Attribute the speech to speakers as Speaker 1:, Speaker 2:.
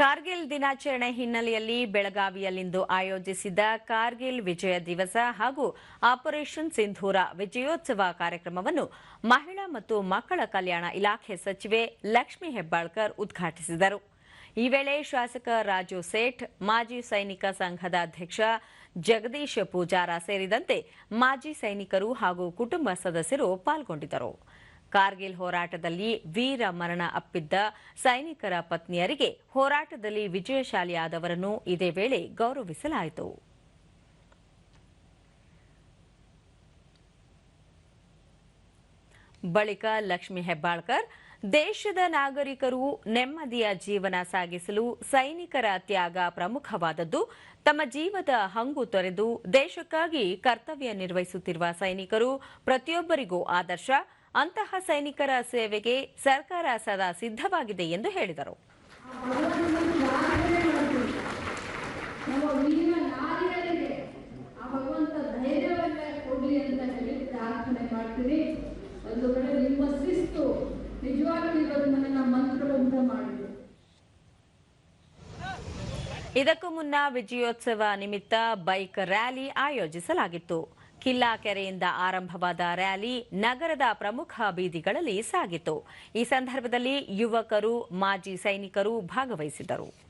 Speaker 1: ಕಾರ್ಗಿಲ್ ದಿನಾಚರಣೆ ಹಿನ್ನೆಲೆಯಲ್ಲಿ ಬೆಳಗಾವಿಯಲ್ಲಿಂದು ಆಯೋಜಿಸಿದ್ದ ಕಾರ್ಗಿಲ್ ವಿಜಯ ದಿವಸ ಹಾಗೂ ಆಪರೇಷನ್ ಸಿಂಧೂರ ವಿಜಯೋತ್ಸವ ಕಾರ್ಯಕ್ರಮವನ್ನು ಮಹಿಳಾ ಮತ್ತು ಮಕ್ಕಳ ಕಲ್ಯಾಣ ಇಲಾಖೆ ಸಚಿವೆ ಲಕ್ಷ್ಮಿ ಹೆಬ್ಬಾಳ್ಕರ್ ಉದ್ಘಾಟಿಸಿದರು. ಈ ವೇಳೆ ಶಾಸಕ ರಾಜು ಸೇಠ್, ಮಾಜಿ ಸೈನಿಕ ಸಂಘದ ಅಧ್ಯಕ್ಷ ಜಗದೀಶ್ ಪೂಜಾರ ಸೇರಿದಂತೆ ಮಾಜಿ ಸೈನಿಕರು ಹಾಗೂ ಕುಟುಂಬ ಸದಸ್ಯರು ಪಾಲ್ಗೊಂಡಿದ್ದರು. ಕಾರ್ಗಿಲ್ ಹೋರಾಟದಲ್ಲಿ ವೀರ ಮರಣ ಅಪ್ಪಿದ್ದ ಸೈನಿಕರ ಪತ್ನಿಯರಿಗೆ ಹೋರಾಟದಲ್ಲಿ ವಿಜಯಶಾಲಿಯಾದವರನ್ನು ಇದೇ ವೇಳೆ ಗೌರವಿಸಲಾಯಿತು. ಬಳಿಕ ಲಕ್ಷ್ಮಿ ಹೆಬ್ಬಾಳ್ಕರ್, ದೇಶದ ನಾಗರಿಕರು ನೆಮ್ಮದಿಯ ಜೀವನ ಸಾಗಿಸಲು ಸೈನಿಕರ ತ್ಯಾಗ ಪ್ರಮುಖವಾದದ್ದು, ತಮ್ಮ ಜೀವದ ಹಂಗು ತೊರೆದು ದೇಶಕ್ಕಾಗಿ ಕರ್ತವ್ಯ ನಿರ್ವಹಿಸುತ್ತಿರುವ ಸೈನಿಕರು ಪ್ರತಿಯೊಬ್ಬರಿಗೂ ಆದರ್ಶ. ಅಂತಹ ಸೈನಿಕರ ಸೇವೆಗೆ ಸರ್ಕಾರ ಸದಾ ಸಿದ್ಧವಾಗಿದೆ ಎಂದು ಹೇಳಿದರು. ಇದಕ್ಕೂ ಮುನ್ನ ವಿಜಯೋತ್ಸವ ನಿಮಿತ್ತ ಬೈಕ್ ರ್ಯಾಲಿ ಆಯೋಜಿಸಲಾಗಿತ್ತು. ಕಿಲ್ಲಾ ಕೆರೆಯಿಂದ ಆರಂಭವಾದ ರ್ಯಾಲಿ ನಗರದ ಪ್ರಮುಖ ಬೀದಿಗಳಲ್ಲಿ ಸಾಗಿತು. ಈ ಸಂದರ್ಭದಲ್ಲಿ ಯುವಕರು ಮಾಜಿ ಸೈನಿಕರು ಭಾಗವಹಿಸಿದರು